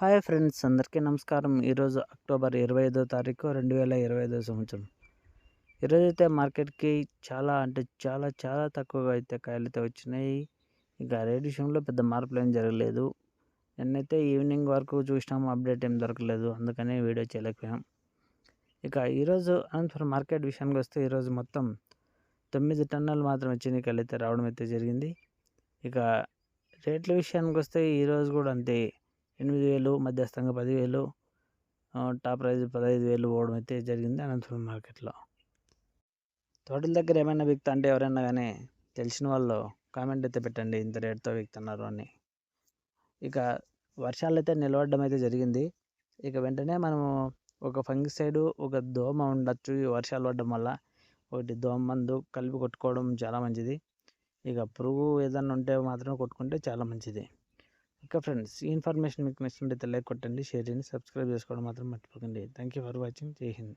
Hi friends అందరికీ నమస్కారం. ఈరోజు అక్టోబర్ ఇరవై ఐదో తారీఖు రెండు వేల ఇరవై ఐదో సంవత్సరం ఈరోజైతే మార్కెట్కి చాలా అంటే చాలా చాలా తక్కువగా అయితే కాయలు అయితే వచ్చినాయి. ఇక రేట్ విషయంలో పెద్ద మార్పులు ఏం జరగలేదు. నిన్నైతే ఈవినింగ్ వరకు చూసినాము అప్డేట్ ఏం దొరకలేదు. అందుకనే వీడియో చేయలేకపోయాం. ఇక ఈరోజు అనంతపురం మార్కెట్ విషయానికి వస్తే ఈరోజు మొత్తం తొమ్మిది టన్నులు మాత్రం వచ్చినాయి అయితే రావడం అయితే జరిగింది. ఇక రేట్ల విషయానికి వస్తే ఈరోజు కూడా అంతే. ఎనిమిది వేలు మధ్యస్థంగా పదివేలు టాప్ ప్రైజ్ పదహైదు వేలు పోవడం అయితే జరిగింది అనంతపురం మార్కెట్లో. తోటల దగ్గర ఏమైనా విక్తా అంటే ఎవరైనా కానీ తెలిసిన వాళ్ళు కామెంట్ అయితే పెట్టండి ఇంత రేట్తో విక్తున్నారు అని. ఇక వర్షాలు అయితే నిలబడడం అయితే జరిగింది. ఇక వెంటనే మనము ఒక ఫంగిసైడ్ ఒక దోమ ఉండొచ్చు ఈ వర్షాలు పడడం వల్ల. ఒకటి దోమ మందు కలిపి కొట్టుకోవడం చాలా మంచిది. ఇక పురుగు ఏదన్నా ఉంటే మాత్రం కొట్టుకుంటే చాలా మంచిది. ఇక ఫ్రెండ్స్ ఈ ఇన్ఫర్మేషన్ మీకు నచ్చినట్లయితే లైక్ కొట్టండి షేర్ చేయండి సబ్స్క్రైబ్ చేసుకోవడం మాత్రం మర్చిపోకండి. Thank you for watching. Jai Hind.